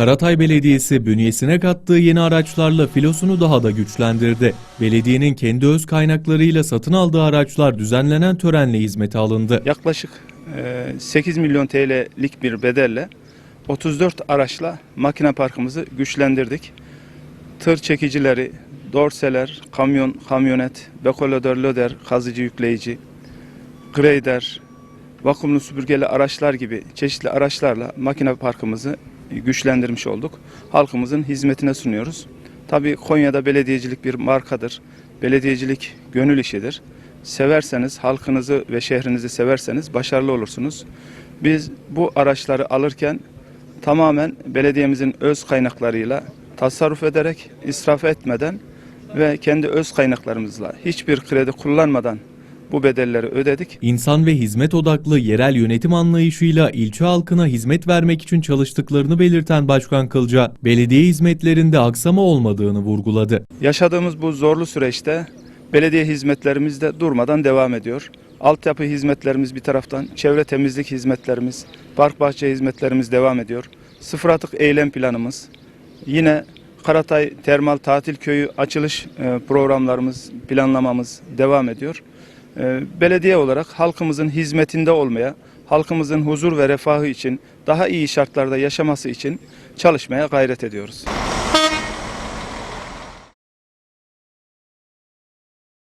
Karatay Belediyesi bünyesine kattığı yeni araçlarla filosunu daha da güçlendirdi. Belediyenin kendi öz kaynaklarıyla satın aldığı araçlar düzenlenen törenle hizmete alındı. Yaklaşık e, 8 milyon TL'lik bir bedelle 34 araçla makine parkımızı güçlendirdik. Tır çekicileri, dorseler, kamyon, kamyonet, bekolodör, löder, kazıcı yükleyici, grader, vakumlu süpürgeli araçlar gibi çeşitli araçlarla makine parkımızı güçlendirmiş olduk. Halkımızın hizmetine sunuyoruz. Tabii Konya'da belediyecilik bir markadır. Belediyecilik gönül işidir. Severseniz, halkınızı ve şehrinizi severseniz başarılı olursunuz. Biz bu araçları alırken tamamen belediyemizin öz kaynaklarıyla tasarruf ederek, israf etmeden ve kendi öz kaynaklarımızla hiçbir kredi kullanmadan bu bedelleri ödedik. İnsan ve hizmet odaklı yerel yönetim anlayışıyla ilçe halkına hizmet vermek için çalıştıklarını belirten Başkan Kılca, belediye hizmetlerinde aksama olmadığını vurguladı. Yaşadığımız bu zorlu süreçte belediye hizmetlerimiz de durmadan devam ediyor. Altyapı hizmetlerimiz bir taraftan, çevre temizlik hizmetlerimiz, park bahçe hizmetlerimiz devam ediyor. Sıfır atık eylem planımız, yine Karatay Termal Tatil Köyü açılış e, programlarımız, planlamamız devam ediyor. E, Belediye olarak halkımızın hizmetinde olmaya, halkımızın huzur ve refahı için, daha iyi şartlarda yaşaması için çalışmaya gayret ediyoruz.